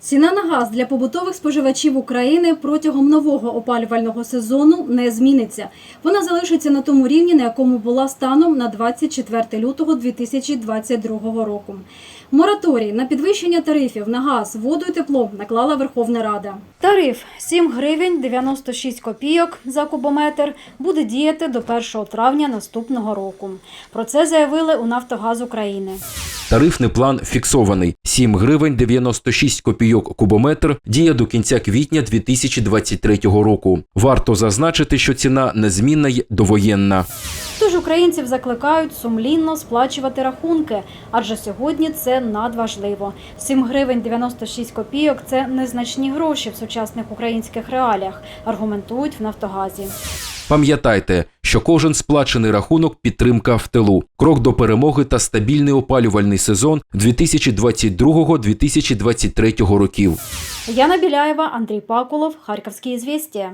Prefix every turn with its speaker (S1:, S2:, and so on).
S1: Ціна на газ для побутових споживачів України протягом нового опалювального сезону не зміниться. Вона залишиться на тому рівні, на якому була станом на 24 лютого 2022 року. Мораторій на підвищення тарифів на газ, воду і тепло наклала Верховна Рада. Тариф 7 гривень 96 копійок за кубометр буде діяти до 1 травня наступного року. Про це заявили у Нафтогаз України.
S2: Тарифний план фіксований 7 гривень 96 копійок кубометр діє до кінця квітня 2023 року. Варто зазначити, що ціна незмінна й довоєнна.
S1: Тож українців закликають сумлінно сплачувати рахунки, адже сьогодні це надважливо. 7 гривень 96 копійок це незначні гроші в сучасних українських реаліях, аргументують в Нафтогазі.
S2: Пам'ятайте, що кожен сплачений рахунок підтримка в тилу, крок до перемоги та стабільний опалювальний сезон 2022-2023 років.
S1: Яна Біляєва, Андрій Пакулов, Харківські звістя.